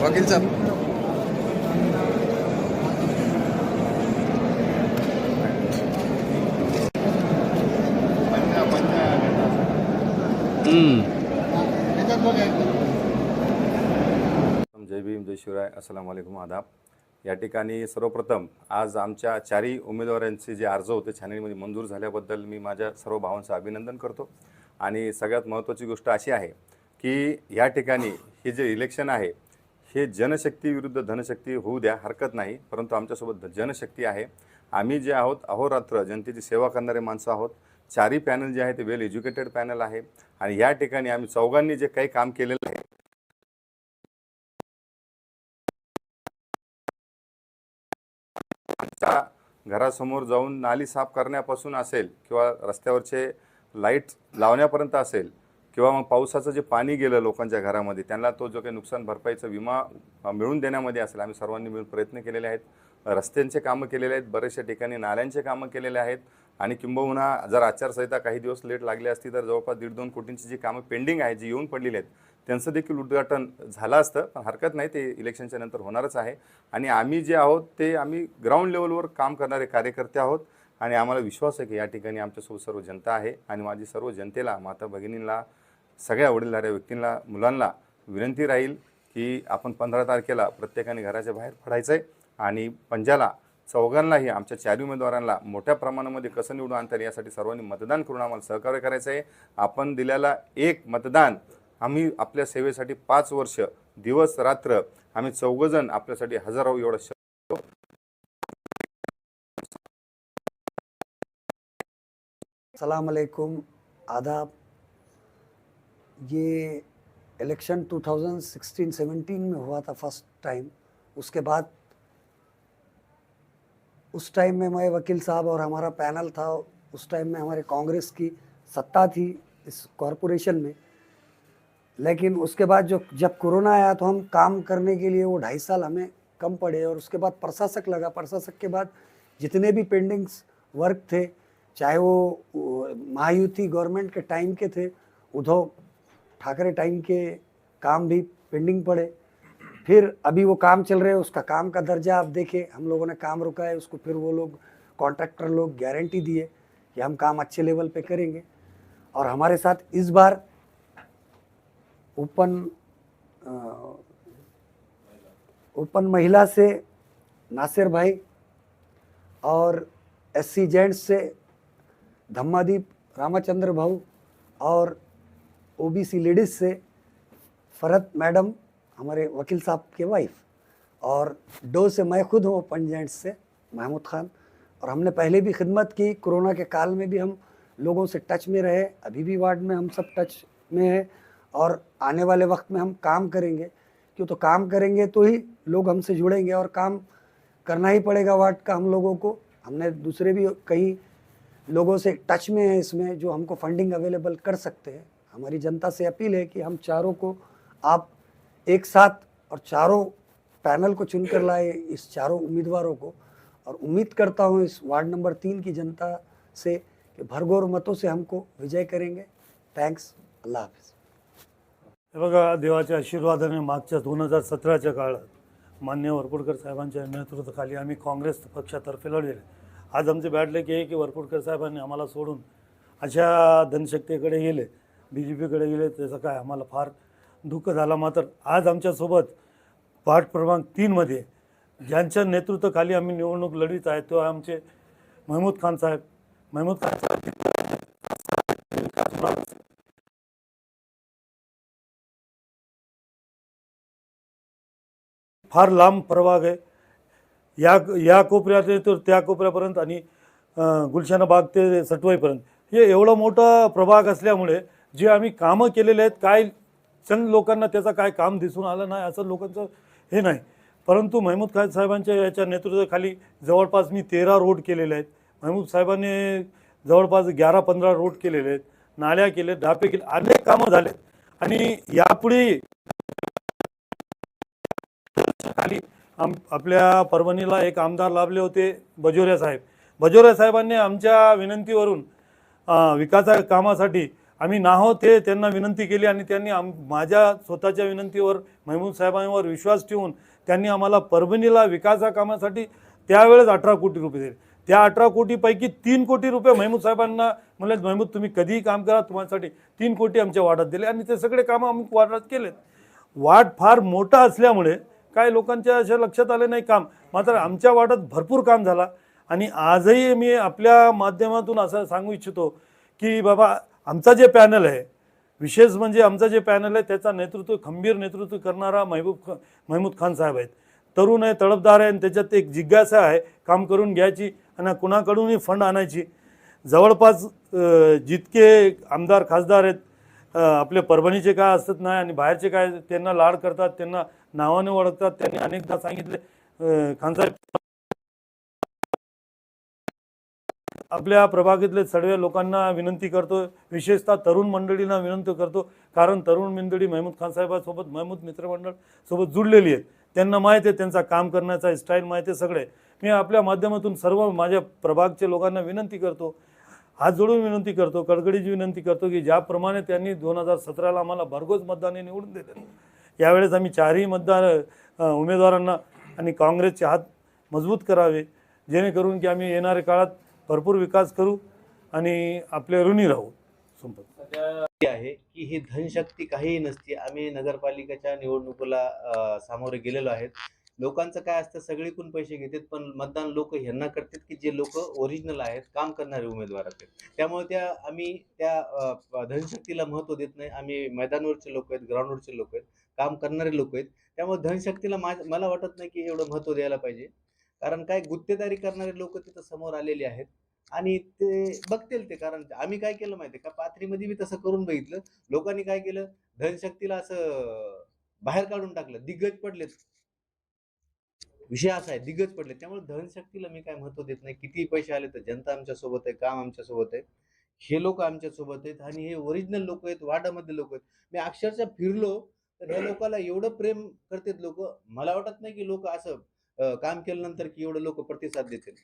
वकील साहेब जय भीम जय शिवराय. अस्सलाम वालेकुम आदाब. या ठिकाणी सर्वप्रथम आज आमच्या चारही उमेदवारांचे जे अर्ज होते छाननीमध्ये मंजूर झाल्याबद्दल मी माझ्या सर्व भावांचं अभिनंदन करतो. आणि सगळ्यात महत्त्वाची गोष्ट अशी आहे की या ठिकाणी हे जे इलेक्शन आहे हे जनशक्ती विरुद्ध धनशक्ती होऊ द्या हरकत नाही. परंतु आमच्यासोबत जनशक्ती आहे. आम्ही जे आहोत अहोरात्र जनतेची सेवा करणारे माणसं आहोत. चारी पॅनल जे आहे ते वेल एज्युकेटेड पॅनल आहे. आणि या ठिकाणी आम्ही चौघांनी जे काही काम केलेलं आहे घरासमोर जाऊन नाली साफ करण्यापासून असेल किंवा रस्त्यावरचे लाइट लावण्यापर्यंत असेल किंवा मग पावसाचं जे पाणी गेलं लोकांच्या घरामध्ये त्यांना तो जो काही नुकसान भरपाईचा विमा मिळून देण्यामध्ये असेल आम्ही सर्वांनी मिळून प्रयत्न केलेले आहेत. रस्त्यांचे कामं केलेले आहेत बरेचशा ठिकाणी नाल्यांचे कामं केलेले आहेत आणि किंबहुना जर आचारसंहिता काही दिवस लेट लागली असती तर जवळपास दीड दोन कोटींची जी कामं पेंडिंग आहेत जी येऊन पडलेली आहेत त्यांचं देखील उद्घाटन झालं असतं. पण हरकत नाही ते इलेक्शनच्या नंतर होणारच आहे. आणि आम्ही जे आहोत ते आम्ही ग्राउंड लेवलवर काम करणारे कार्यकर्ते आहोत. आणि आम्हाला विश्वास आहे की या ठिकाणी आमच्यासोबत सर्व जनता आहे आणि माझी सर्व जनतेला माता भगिनींना सगळ्या वडीलधाऱ्या व्यक्तींना मुलांना विनंती राहील की आपण पंधरा तारखेला प्रत्येकाने घराच्या बाहेर पडायचं आहे आणि पंजाला चौघांनाही आमच्या चारी उमेदवारांना मोठ्या प्रमाणामध्ये कसं निवडून आणता येईल यासाठी सर्वांनी मतदान करून आम्हाला सहकार्य करायचं आहे आपण दिलेला एक मतदान आम्ही आपल्या सेवेसाठी पाच वर्ष दिवस रात्र आम्ही चौघजण आपल्यासाठी हजर एवढं श- सलाम आदाब। ये इलेक्शन 2016-17 में हुआ था फ़र्स्ट टाइम उसके बाद, उस टाइम में मैं वकील साहब और हमारा पैनल था। उस टाइम में हमारे कांग्रेस की सत्ता थी इस कॉरपोरेशन में। लेकिन उसके बाद जो, जब कोरोना आया तो हम काम करने के लिए वो ढाई साल हमें कम पड़े और उसके बाद प्रशासक लगा। प्रशासक के बाद जितने भी पेंडिंग्स वर्क थे, चाहे वो महायुति गवर्नमेंट के टाइम के थे, उद्धव ठाकरे टाइम के काम भी पेंडिंग पड़े। फिर अभी वो काम चल रहे हैं, उसका काम का दर्जा आप देखें हम लोगों ने काम रुका है, उसको फिर वो लोग कॉन्ट्रैक्टर लोग गारंटी दिए कि हम काम अच्छे लेवल पे करेंगे। और हमारे साथ इस बार ओपन ओपन महिला से नासिर भाई और एस सी जेंट्स से धम्मादीप रामाचंद्र भाऊ और ओबीसी लेडीज़ से फरहत मैडम, हमारे वकील साहब के वाइफ और डो से मैं खुद हूँ ओपन जेंट्स से, महमूद खान। और हमने पहले भी खिदमत की, कोरोना के काल में भी हम लोगों से टच में रहे, अभी भी वार्ड में हम सब टच में हैं, और आने वाले वक्त में हम काम करेंगे। क्यों तो काम करेंगे तो ही लोग हमसे जुड़ेंगे और काम करना ही पड़ेगा वार्ड का हम लोगों को। हमने दूसरे भी कई लोगों से टच में है इसमें, जो हमको फंडिंग अवेलेबल कर सकते हैं। हमारी जनता से अपील है कि हम चारों को, आप एक साथ और चारों पैनल को चुनकर लाए इस चारों उम्मीदवारों को। और उम्मीद करता हूँ इस वार्ड नंबर तीन की जनता से कि भरघोर मतों से हमको विजय करेंगे। थँक्स अल्लाह हाफिज़। हे बघा, देवाच्या आशीर्वादाने दोन हज़ार सतराच्या काळात मान्य वरपुडकर साहेबांच्या नेतृत्वाखाली आम्ही काँग्रेस पक्षातर्फे लढलेले. आज आमचे बॅडले की हे की वरपुडकर साहेबांनी आम्हाला सोडून अशा धनशक्तीकडे गेले बी जे पीकडे गेले त्याचं काय आम्हाला फार दुःख झाला मात्र आज आमच्यासोबत पाठ क्रमांक तीनमध्ये ज्यांच्या नेतृत्वाखाली आम्ही निवडणूक लढवीत आहे तो आमचे महमूद खान साहेब. महमूद खान साहेब फार लांब प्रभाग आहे. या या कोपऱ्यात तर त्या कोपऱ्यापर्यंत आणि गुलशानाबाग बाग ते सटवाईपर्यंत. हे एवढा मोठा प्रभाग असल्यामुळे जे आम्ही कामं केलेले आहेत काय चंद लोकांना त्याचा काय काम दिसून आलं नाही असं लोकांचं हे नाही. परंतु महमूद खान साहेबांच्या याच्या नेतृत्वाखाली जवळपास मी तेरा रोड केलेले आहेत. महमूद साहेबांनी जवळपास ग्यारा पंधरा रोड केलेले आहेत. नाल्या केले डापे केले अनेक कामं झाले आणि यापुढे आम आपल्या परभणीला एक आमदार लाभले होते बजोऱ्या साहेब. बजोऱ्या साहेबांनी आमच्या विनंतीवरून विकासा कामासाठी आम्ही नाहो ते त्यांना विनंती केली आणि त्यांनी आम माझ्या स्वतःच्या विनंतीवर महमूद साहेबांवर विश्वास ठेवून त्यांनी आम्हाला परभणीला विकासा कामासाठी त्यावेळेस अठरा कोटी रुपये दिले. त्या अठरा कोटीपैकी तीन कोटी रुपये महमूद साहेबांना म्हणले महमूद तुम्ही कधीही काम करा तुम्हासाठी तीन कोटी आमच्या वाढत दिले. आणि ते सगळे कामं आम्ही वार्डात केलेत. वाट फार मोठा असल्यामुळे काय लोकांच्या अशा लक्षात आले नाही काम? मात्र आमच्या वाटत भरपूर काम झाला. आणि आजही मी आपल्या माध्यमातून असं सांगू इच्छितो की बाबा आमचा जे पॅनल आहे विशेष म्हणजे आमचं जे पॅनल आहे त्याचा नेतृत्व खंबीर नेतृत्व करणारा महबूब ख महमूद खान साहेब आहेत. तरुण आहे तडफदार आहे आणि त्याच्यात एक जिज्ञासा आहे काम करून घ्यायची आणि कुणाकडूनही फंड आणायची. जवळपास जितके आमदार खासदार आहेत आपले परभणीचे काय असत नाही आणि बाहेरचे काय त्यांना लाड करतात त्यांना नावाने ओळखतात. त्यांनी अनेकदा सांगितले खानसाहेब आपल्या प्रभागातले सर्व लोकांना विनंती करतो. विशेषतः तरुण मंडळींना विनंती करतो. कारण तरुण मंडळी महमूद खान साहेबांसोबत महमूद मित्रमंडळ सोबत जुळलेली आहेत. त्यांना माहिती आहे त्यांचा काम करण्याचा स्टाईल माहिती आहे सगळे. मी आपल्या माध्यमातून सर्व माझ्या प्रभागच्या लोकांना विनंती करतो हात जोडून विनंती करतो कडकडीची विनंती करतो की ज्याप्रमाणे त्यांनी दोन हजार सतराला आम्हाला भरघोस मतदाने निवडून दिले. यावेळेस आम्ही चारही मतदार उमेदवारांना आणि काँग्रेसचे हात मजबूत करावे जेणेकरून की आम्ही येणाऱ्या काळात भरपूर विकास करू आणि आपले ऋणी राहू. संपत. आहे की ही धनशक्ती काहीही नसते आम्ही नगरपालिकेच्या निवडणुकीला सामोरे गेलेलो आहेत. लोकांचं काय असतं सगळीकडून पैसे घेतात पण मतदान लोक ह्यांना करतात की जे लोक ओरिजिनल आहेत काम करणारे उमेदवार आहेत. त्यामुळे त्या आम्ही त्या धनशक्तीला महत्त्व देत नाही. आम्ही मैदानावरचे लोक आहेत ग्राउंडवरचे लोक आहेत काम करणारे लोक आहेत. त्यामुळे धनशक्तीला मा मला वाटत नाही की एवढं महत्त्व द्यायला पाहिजे. कारण काय गुत्तेदारी करणारे लोक तिथं समोर आलेले आहेत. आणि ते बघतील ते कारण आम्ही काय केलं माहिती का? पाथरीमध्ये मी तसं करून बघितलं. लोकांनी काय केलं? धनशक्तीला असं बाहेर काढून टाकलं. दिग्गज पडलेत. विषय असा आहे दिग्गज पडले. त्यामुळे धनशक्तीला मी काय महत्त्व देत नाही. किती पैसे आले तर जनता आमच्यासोबत आहे काम आमच्यासोबत आहे. हे लोक आमच्यासोबत आहेत आणि हे ओरिजिनल लोक आहेत वाडामधले लोक आहेत. मी अक्षरशः फिरलो तर ह्या लोकांना एवढं प्रेम करतात लोक. मला वाटत नाही की लोक असं काम केल्यानंतर की एवढं लोक प्रतिसाद देतील.